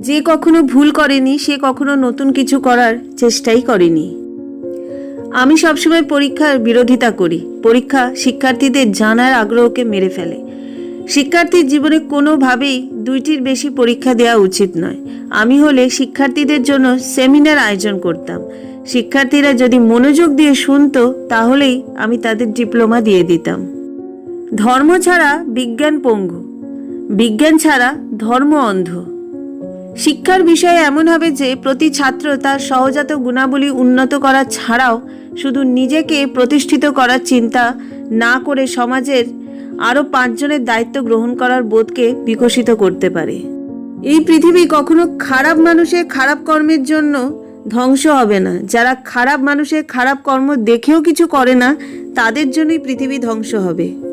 যে কখনো ভুল করেনি, সে কখনো নতুন কিছু করার চেষ্টাই করেনি। আমি সবসময় পরীক্ষার বিরোধিতা করি। পরীক্ষা শিক্ষার্থীদের জানার আগ্রহকে মেরে ফেলে। শিক্ষার্থীর জীবনে কোনোভাবেই দুইটির বেশি পরীক্ষা দেওয়া উচিত নয়। আমি হলে শিক্ষার্থীদের জন্য সেমিনার আয়োজন করতাম। শিক্ষার্থীরা যদি মনোযোগ দিয়ে শুনতো, তাহলেই আমি তাদের ডিপ্লোমা দিয়ে দিতাম। ধর্ম ছাড়া বিজ্ঞান পঙ্গু। বিজ্ঞান ছাড়া ধর্ম অন্ধ। শিক্ষার বিষয়ে এমন হবে যে প্রতি ছাত্র তার সহজাত গুণাবলী উন্নত করা ছাড়াও শুধু নিজেকে প্রতিষ্ঠিত করার চিন্তা না করে সমাজের আরও পাঁচজনের দায়িত্ব গ্রহণ করার বোধকে বিকশিত করতে পারে। এই পৃথিবী কখনো খারাপ মানুষের খারাপ কর্মের জন্য ধ্বংস হবে না। যারা খারাপ মানুষের খারাপ কর্ম দেখেও কিছু করে না, তাদের জন্যই পৃথিবী ধ্বংস হবে।